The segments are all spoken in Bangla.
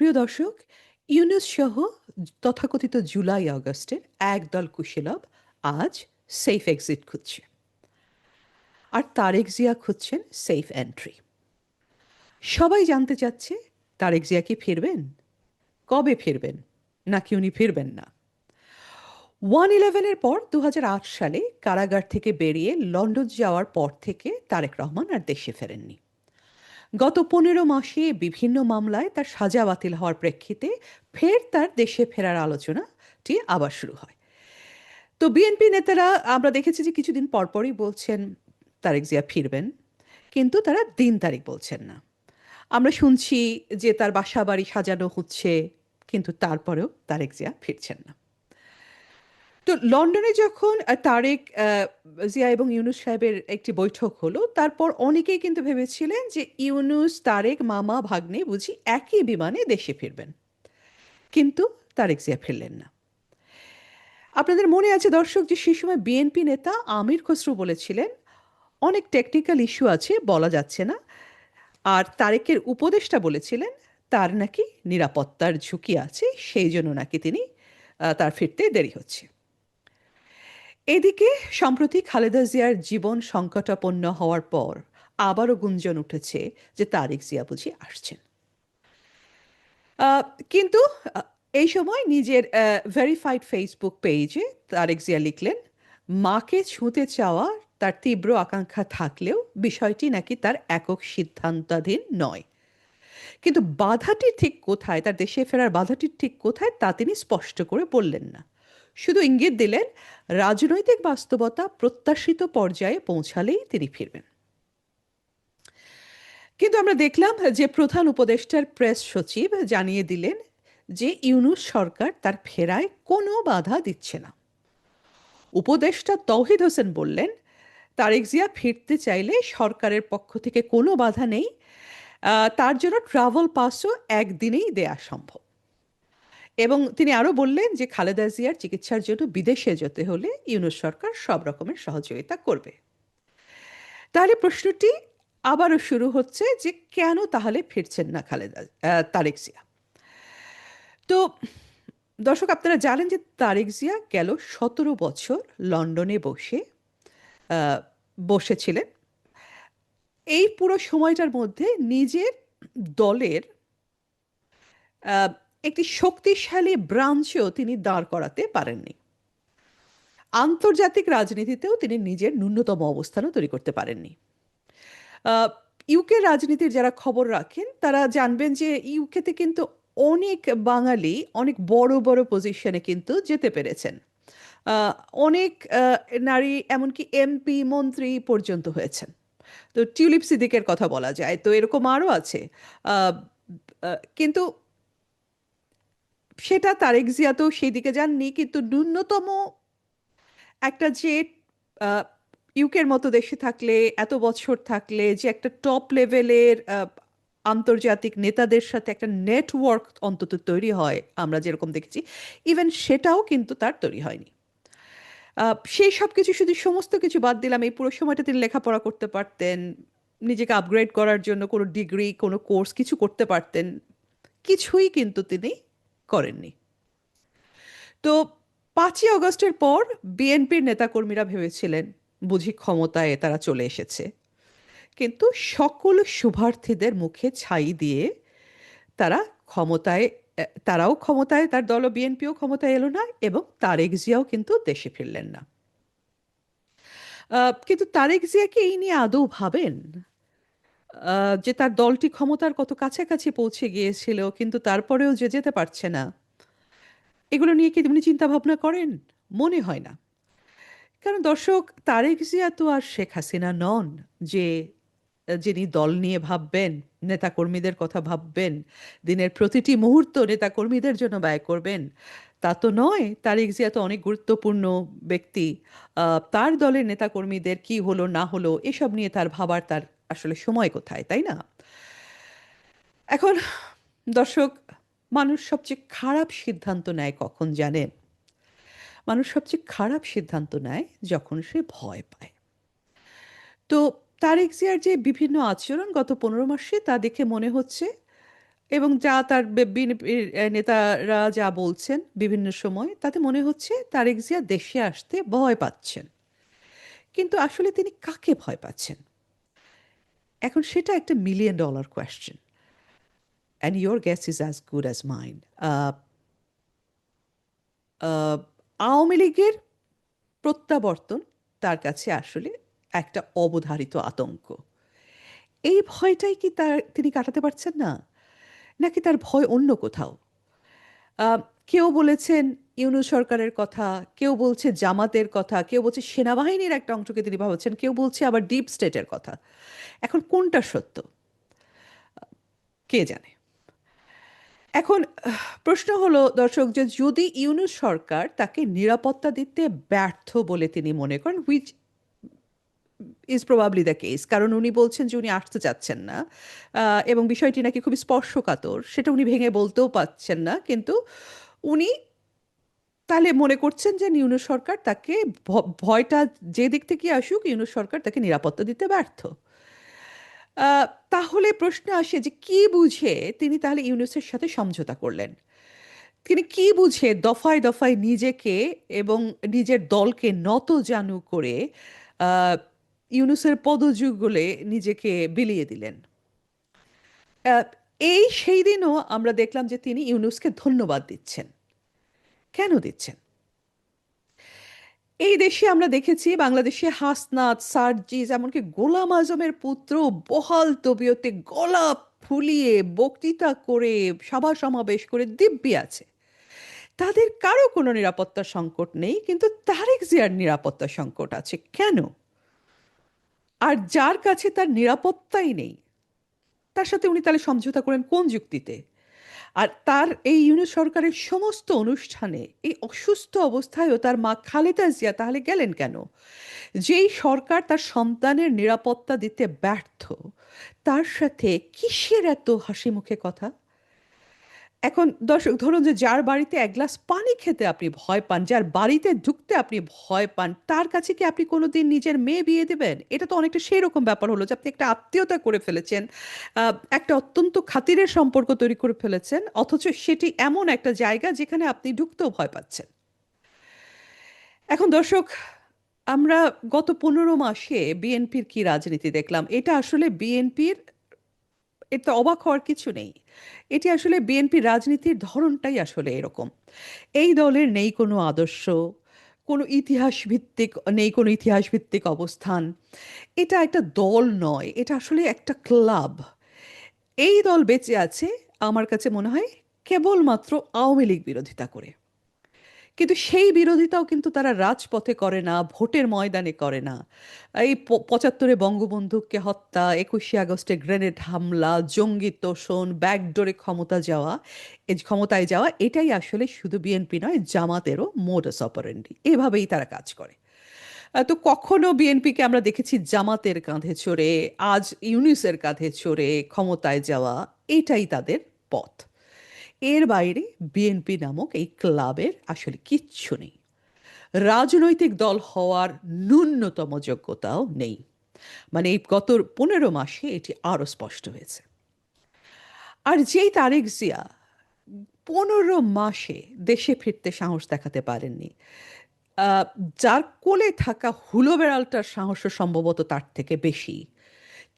প্রিয় দর্শক, ইউনুস সহ তথাকথিত জুলাই আগস্টের একদল কুশীলব আজ সেফ এক্সিট খুঁজছে। আর তারেক জিয়া খুঁজছেন সেফ এন্ট্রি সবাই জানতে চাচ্ছে, তারেক জিয়া কি ফিরবেন? কবে ফিরবেন? নাকি উনি ফিরবেন না? ওয়ান ইলেভেনের পর দু হাজার আট সালে কারাগার থেকে বেরিয়ে লন্ডন যাওয়ার পর থেকে তারেক রহমান আর দেশে ফেরেননি। গত পনেরো মাসে বিভিন্ন মামলায় তার সাজা বাতিল হওয়ার প্রেক্ষিতে ফের তার দেশে ফেরার আলোচনাটি আবার শুরু হয়। তো বিএনপি নেতারা, আমরা দেখেছি যে কিছুদিন পরপরই বলছেন, তারেক জিয়া ফিরবেন, কিন্তু তারা দিন তারিখ বলছেন না। আমরা শুনছি যে তার বাসা বাড়ি সাজানো হচ্ছে, কিন্তু তারপরেও তারেক জিয়া ফিরছেন না। তো লন্ডনে যখন তারেক জিয়া এবং ইউনুস সাহেবের একটি বৈঠক হলো, তারপর অনেকেই কিন্তু ভেবেছিলেন যে ইউনুস, তারেক, মামা, ভাগ্নে বুঝি একই বিমানে দেশে ফিরবেন। কিন্তু তারেক জিয়া ফিরলেন না। আপনাদের মনে আছে দর্শক যে সেই সময় বিএনপি নেতা আমির খসরু বলেছিলেন, অনেক টেকনিক্যাল ইস্যু আছে, বলা যাচ্ছে না। আর তারেকের উপদেষ্টা বলেছিলেন, তার নাকি নিরাপত্তার ঝুঁকি আছে, সেই জন্য নাকি তিনি তার ফিরতে দেরি হচ্ছে। এদিকে, সম্প্রতি খালেদা জিয়ার জীবন সংকটাপন্ন হওয়ার পর আবারও গুঞ্জন উঠেছে যে তারিক জিয়া বুঝি আসছেন। কিন্তু এই সময় নিজের ভেরিফাইড ফেসবুক পেজে তারেক জিয়া লিখলেন, মাকে ছুঁতে চাওয়া তার তীব্র আকাঙ্ক্ষা থাকলেও বিষয়টি নাকি তার একক সিদ্ধান্তাধীন নয়। কিন্তু বাধাটি ঠিক কোথায়, তার দেশে ফেরার বাধাটি ঠিক কোথায় তা তিনি স্পষ্ট করে বললেন না। শুধু ইঙ্গিত দিলেন, রাজনৈতিক বাস্তবতা প্রত্যাশিত পর্যায়ে পৌঁছালেই তিনি ফিরবেন। কিন্তু আমরা দেখলাম যে প্রধান উপদেষ্টার প্রেস সচিব জানিয়ে দিলেন যে ইউনুস সরকার তার ফেরায় কোনো বাধা দিচ্ছে না। উপদেষ্টা তৌহিদ হোসেন বললেন তারেক জিয়া ফিরতে চাইলে সরকারের পক্ষ থেকে কোনো বাধা নেই। তার জন্য ট্রাভেল পাসও একদিনেই দেয়া সম্ভব। এবং তিনি আরও বললেন যে খালেদা জিয়ার চিকিৎসার জন্য বিদেশে যেতে হলে ইউনুস সরকার সব রকমের সহযোগিতা করবে। তাহলে প্রশ্নটি আবারও শুরু হচ্ছে যে কেন তাহলে ফিরছেন না খালেদা তারেক জিয়া? তো দর্শক, আপনারা জানেন যে তারেক জিয়া গেল সতেরো বছর লন্ডনে বসে বসেছিলেন। এই পুরো সময়টার মধ্যে নিজের দলের একটি শক্তিশালী ব্রাঞ্চও তিনি দাঁড় করাতে পারেননি। আন্তর্জাতিক রাজনীতিতেও তিনি নিজের ন্যূনতম অবস্থানও তৈরি করতে পারেননি। ইউকে রাজনীতির যারা খবর রাখেন, তারা জানবেন যে ইউকেতে কিন্তু অনেক বাঙালি অনেক বড় বড় পজিশনে কিন্তু যেতে পেরেছেন। অনেক নারী এমনকি এমপি, মন্ত্রী পর্যন্ত হয়েছেন। তো টিউলিপ সিদ্দিকের কথা বলা যায়, তো এরকম আরও আছে। কিন্তু সেটা তারেক জিয়া তো সেই দিকে যাননি, কিন্তু ন্যূনতম একটা যে ইউকের মতো দেশে থাকলে, এত বছর থাকলে, যে একটা টপ লেভেলের আন্তর্জাতিক নেতাদের সাথে একটা নেটওয়ার্ক অন্তত তৈরি হয়, আমরা যেরকম দেখেছি ইভেন সেটাও কিন্তু তার তৈরি হয়নি। সেই সব কিছু শুধু সমস্ত কিছু বাদ দিলাম, এই পুরো সময়টা তিনি লেখাপড়া করতে পারতেন, নিজেকে আপগ্রেড করার জন্য কোনো ডিগ্রি কোনো কোর্স কিছু করতে পারতেন, কিছুই কিন্তু তিনি করেননি। তো পাঁচই অগস্টের পর বিএনপির নেতাকর্মীরা ভেবেছিলেন, বুঝি ক্ষমতায় তারা চলে এসেছে। কিন্তু সকল শুভার্থীদের মুখে ছাই দিয়ে তারা ক্ষমতায় তারাও ক্ষমতায়, তার দল বিএনপিও ক্ষমতায় এলো না এবং তারেক জিয়াও কিন্তু দেশে ফিরলেন না। কিন্তু তারেক জিয়াকে এই নিয়ে আদৌ ভাবেন? যে তার দলটি ক্ষমতার কত কাছাকাছি পৌঁছে গিয়েছিল, কিন্তু তারপরেও যে যেতে পারছে না। এগুলো নিয়ে কি উনি চিন্তা ভাবনা করেন? মনে হয় না। কারণ দর্শক, তারেক জিয়া তো আর শেখ হাসিনা নন, যে, যিনি দল নিয়ে ভাববেন, নেতাকর্মীদের কথা ভাববেন, দিনের প্রতিটি মুহূর্ত নেতাকর্মীদের জন্য ব্যয় করবেন। তা তো নয়, তারেক জিয়া তো অনেক গুরুত্বপূর্ণ ব্যক্তি। তার দলের নেতাকর্মীদের কি হলো, না হলো, এসব নিয়ে তার ভাবার তার আসলে সময় কোথায়, তাই না? এখন দর্শক, মানুষ সবচেয়ে খারাপ সিদ্ধান্ত নেয় কখন জানেন মানুষ সবচেয়ে খারাপ সিদ্ধান্ত নেয় যখন সে ভয় পায়। তো তারেক জিয়ার যে বিভিন্ন আচরণ গত পনেরো মাসে তা দেখে মনে হচ্ছে এবং যা তার নেতারা যা বলছেন বিভিন্ন সময়, তাতে মনে হচ্ছে তারেক জিয়া দেশে আসতে ভয় পাচ্ছেন। কিন্তু আসলে তিনি কাকে ভয় পাচ্ছেন? এখন সেটা একটা million dollar question and your guess is as good as mine Awami লীগের প্রত্যাবর্তন তার কাছে আসলে একটা অবধারিত আতঙ্ক। এই ভয়টাই কি তার, তিনি কাটাতে পারছেন না? নাকি তার ভয় অন্য কোথাও? কেউ বলেছেন ইউনূস সরকারের কথা, কেউ বলছে জামাতের কথা, কেউ বলছে সেনাবাহিনীর একটা অংশকে তিনি ভাবছেন, কেউ বলছে আবার ডিপ স্টেটের কথা। এখন কোনটা সত্য? কে জানে? এখন, প্রশ্ন হলো, দর্শক, যে যদি ইউনূস সরকার তাকে নিরাপত্তা দিতে ব্যর্থ বলে তিনি মনে করেন which is probably the case কারণ উনি বলছেন যে উনি আসতে চাচ্ছেন না এবং বিষয়টি নাকি খুবই স্পর্শকাতর, সেটা উনি ভেঙে বলতেও পাচ্ছেন না, কিন্তু উনি তাহলে মনে করছেন যে ইউনুস সরকার তাকে ভয়টা যে দিক থেকে আসুক ইউনুস সরকার তাকে নিরাপত্তা দিতে ব্যর্থ। তাহলে প্রশ্ন আসে যে কি বুঝে তিনি তাহলে ইউনুসের সাথে সমঝোতা করলেন? তিনি কি বুঝে দফায় দফায় নিজেকে এবং নিজের দলকে নত জানু করে ইউনুসের পদযুগলে নিজেকে বিলিয়ে দিলেন? এই সেই দিনও আমরা দেখলাম যে তিনি ইউনুসকে ধন্যবাদ দিচ্ছেন। কেন দিচ্ছেন? এই দেশে আমরা দেখেছি বাংলাদেশে হাসনাত, সার্জিস, এমনকি গোলাম আজমের পুত্র বহাল তবিয়তে গলা ফুলিয়ে বক্তৃতা করে, সভা সমাবেশ করে দিব্যি আছে। তাদের কারও কোনো নিরাপত্তা সংকট নেই, কিন্তু তারেক জিয়ার নিরাপত্তা সংকট আছে। কেন? আর যার কাছে তার নিরাপত্তাই নেই। তার সাথে উনি তাহলে সমঝোতা করেন কোন যুক্তিতে? আর তার এই ইউনিট সরকারের সমস্ত অনুষ্ঠানে এই অসুস্থ অবস্থায়ও তার মা খালেদা জিয়া তাহলে গেলেন কেন? যেই সরকার তার সন্তানের নিরাপত্তা দিতে ব্যর্থ, তার সাথে কিসের এত হাসি মুখে কথা? এখন দর্শক, ধরুন যে যার বাড়িতে এক গ্লাস পানি খেতে আপনি ভয় পান, যার বাড়িতে ঢুকতে আপনি ভয় পান, তার কাছে কি আপনি কোনোদিন নিজের মেয়ে বিয়ে দেবেন? এটা তো অনেকটা সেই রকম ব্যাপার হলো যে আপনি একটা আত্মীয়তা করে ফেলেছেন একটা অত্যন্ত খাতিরের সম্পর্ক তৈরি করে ফেলেছেন, অথচ সেটি এমন একটা জায়গা যেখানে আপনি ঢুকতেও ভয় পাচ্ছেন। এখন দর্শক, আমরা গত পনেরো মাসে বিএনপির কি রাজনীতি দেখলাম? এটা আসলে বিএনপির এতে অবাক হওয়ার কিছু নেই। এটি আসলে বিএনপি রাজনীতির ধরনটাই আসলে এরকম। এই দলের নেই কোনো আদর্শ, কোনো ইতিহাস ভিত্তিক নেই কোনো ইতিহাস ভিত্তিক অবস্থান। এটা একটা দল নয়, এটা আসলে একটা ক্লাব। এই দল বেঁচে আছে, আমার কাছে মনে হয়, কেবলমাত্র আওয়ামী লীগ বিরোধিতা করে। কিন্তু সেই বিরোধিতাও কিন্তু তারা রাজপথে করে না, ভোটের ময়দানে করে না। এই পঁচাত্তরে বঙ্গবন্ধুকে হত্যা, একুশে আগস্টে গ্রেনেড হামলা, জঙ্গি তোষণ, ব্যাকডোরে ক্ষমতা যাওয়া ক্ষমতায় যাওয়া, এটাই আসলে শুধু বিএনপি নয়, জামাতেরও মোডাস অপারেন্ডি এভাবেই তারা কাজ করে। তো কখনো বিএনপিকে আমরা দেখেছি জামাতের কাঁধে চড়ে, আজ ইউনিসের কাঁধে চড়ে ক্ষমতায় যাওয়া, এটাই তাদের পথ। এর বাইরে বিএনপি নামক এই ক্লাবের আসলে কিচ্ছু নেই। রাজনৈতিক দল হওয়ার ন্যূনতম যোগ্যতাও নেই। মানে এই গত পনেরো মাসে এটি আরও স্পষ্ট হয়েছে। আর যেই তারেক জিয়া পনেরো মাসে দেশে ফিরতে সাহস দেখাতে পারেননি যার কোলে থাকা হুলো বেড়ালটার সাহসও সম্ভবত তার থেকে বেশি,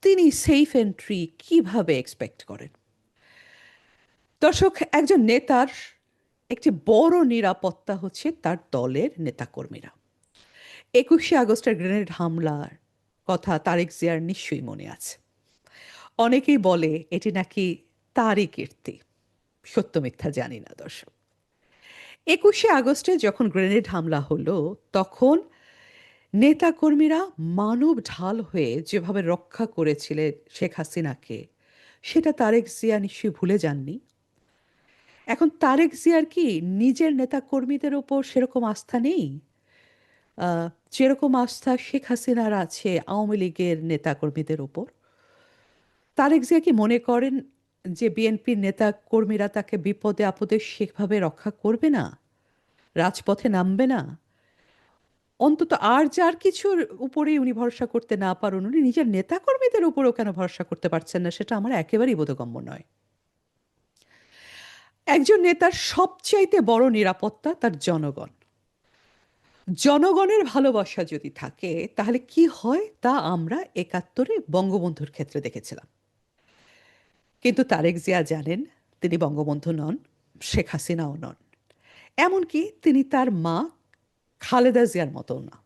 তিনি সেফ এন্ট্রি কীভাবে এক্সপেক্ট করেন? দর্শক, একজন নেতার একটি বড় নিরাপত্তা হচ্ছে তার দলের নেতাকর্মীরা। একুশে আগস্টের গ্রেনেড হামলার কথা তারেক জিয়ার নিশ্চয়ই মনে আছে। অনেকেই বলে এটি নাকি তারই কীর্তি। সত্য মিথ্যা জানি না দর্শক। একুশে আগস্টে যখন গ্রেনেড হামলা হলো, তখন নেতাকর্মীরা মানব ঢাল হয়ে যেভাবে রক্ষা করেছিলেন শেখ হাসিনাকে, সেটা তারেক জিয়া নিশ্চয়ই ভুলে যাননি। এখন তারেক জিয়ার কি নিজের নেতা কর্মীদের ওপর সেরকম আস্থা নেই? যেরকম আস্থা শেখ হাসিনার আছে আওয়ামী লীগের নেতা কর্মীদের ওপর? তারেক জিয়া কি মনে করেন যে বিএনপির নেতা কর্মীরা তাকে বিপদে আপদে সেভাবে রক্ষা করবে না? রাজপথে নামবে না? অন্তত আর যার কিছুর উপরেই উনি ভরসা করতে না পারুন, উনি নিজের নেতা কর্মীদের উপরেও কেন ভরসা করতে পারছেন না? সেটা আমার একেবারেই বোধগম্য নয়। একজন নেতার সবচাইতে বড় নিরাপত্তা তার জনগণ। জনগণের ভালোবাসা যদি থাকে, তাহলে কি হয়? তা আমরা একাত্তরে বঙ্গবন্ধুর ক্ষেত্রে দেখেছিলাম। কিন্তু তারেক জিয়া জানেন, তিনি বঙ্গবন্ধু নন, শেখ হাসিনাও নন। এমনকি তিনি তার মা খালেদা জিয়ার মতো না।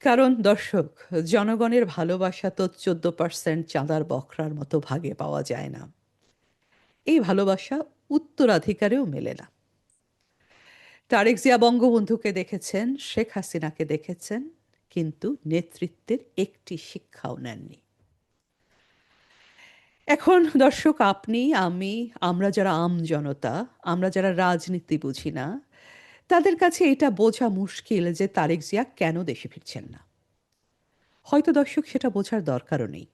কারণ দর্শক, জনগণের ভালোবাসা তো চোদ্দ পার্সেন্ট চাঁদার বখরার মতো ভাগে পাওয়া যায় না। এই ভালোবাসা উত্তরাধিকারেও মেলে না। তারেক জিয়া বঙ্গবন্ধুকে দেখেছেন, শেখ হাসিনাকে দেখেছেন, কিন্তু নেতৃত্বের একটি শিক্ষাও নেননি। এখন দর্শক, আপনি, আমি, আমরা যারা আম জনতা, আমরা যারা রাজনীতি বুঝি না, তাদের কাছে এটা বোঝা মুশকিল যে তারেক জিয়া কেন দেশে ফিরছেন না। হয়তো দর্শক, সেটা বোঝার দরকারও নেই।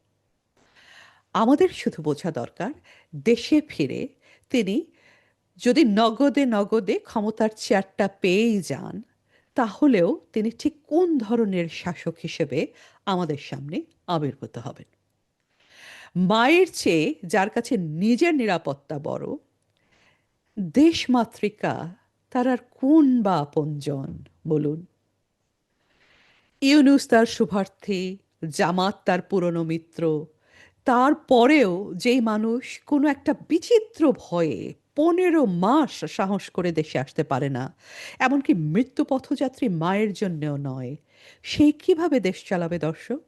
আমাদের শুধু বোঝা দরকার, দেশে ফিরে তিনি যদি নগদে নগদে ক্ষমতার চেয়ারটা পেয়েই যান, তাহলেও তিনি ঠিক কোন ধরনের শাসক হিসেবে আমাদের সামনে আবির্ভূত হবেন। মায়ের চেয়ে যার কাছে নিজের নিরাপত্তা বড় দেশমাতৃকা তার আর কোন বা আপনজন বলুন? ইউনুস তার শুভার্থী, জামাত তার পুরনো মিত্র তারপরেও যেই মানুষ কোনো একটা বিচিত্র ভয়ে পনেরো মাস সাহস করে দেশে আসতে পারে না, এমনকি মৃত্যু পথযাত্রী মায়ের জন্যও নয় সেই কীভাবে দেশ চালাবে দর্শক?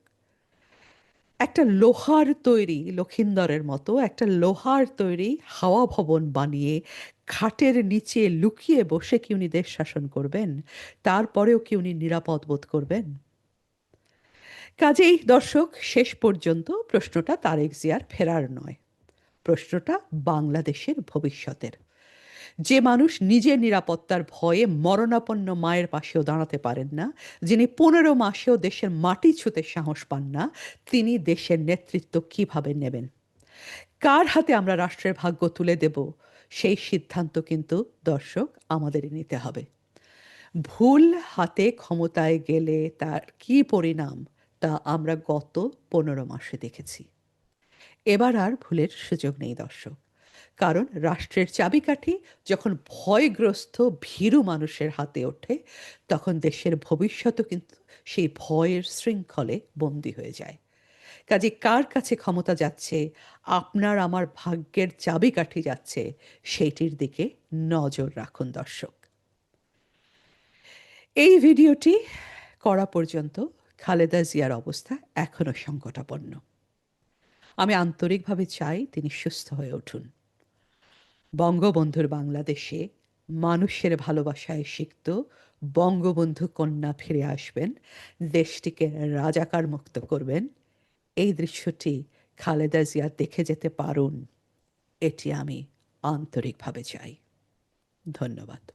একটা লোহার তৈরি, লক্ষিন্দরের মতো একটা লোহার তৈরি হাওয়া ভবন বানিয়ে খাটের নিচে লুকিয়ে বসে কি উনি দেশ শাসন করবেন? তারপরেও কি উনি নিরাপদ বোধ করবেন? কাজেই দর্শক, শেষ পর্যন্ত প্রশ্নটা তারেক জিয়ার ফেরার নয়। প্রশ্নটা বাংলাদেশের ভবিষ্যতের। যে মানুষ নিজের নিরাপত্তার ভয়ে মরণাপন্ন মায়ের পাশেও দাঁড়াতে পারেন না, যিনি পনেরো মাসেও দেশের মাটি ছুতে সাহস পান না, তিনি দেশের নেতৃত্ব কীভাবে নেবেন? কার হাতে আমরা রাষ্ট্রের ভাগ্য তুলে দেব? সেই সিদ্ধান্ত কিন্তু দর্শক আমাদেরই নিতে হবে। ভুল হাতে ক্ষমতায় গেলে তার কি পরিণাম? তা আমরা গত পনেরো মাসে দেখেছি। এবার আর ভুলের সুযোগ নেই, দর্শক। কারণ রাষ্ট্রের চাবিকাঠি যখন ভয়গ্রস্ত, ভীরু মানুষের হাতে ওঠে, তখন দেশের ভবিষ্যতও কিন্তু সেই ভয়ের শৃঙ্খলে বন্দী হয়ে যায়। কাজে কার কাছে ক্ষমতা যাচ্ছে, আপনার আমার ভাগ্যের চাবিকাঠি যাচ্ছে, সেইটির দিকে নজর রাখুন, দর্শক। এই ভিডিওটি করা পর্যন্ত খালেদা জিয়ার অবস্থা এখনও সংকটাপন্ন। আমি আন্তরিকভাবে চাই তিনি সুস্থ হয়ে উঠুন। বঙ্গবন্ধুর বাংলাদেশে মানুষের ভালোবাসায় সিক্ত বঙ্গবন্ধু কন্যা ফিরে আসবেন, দেশটিকে রাজাকার মুক্ত করবেন। এই দৃশ্যটি খালেদা জিয়া দেখে যেতে পারুন, এটি আমি আন্তরিকভাবে চাই। ধন্যবাদ।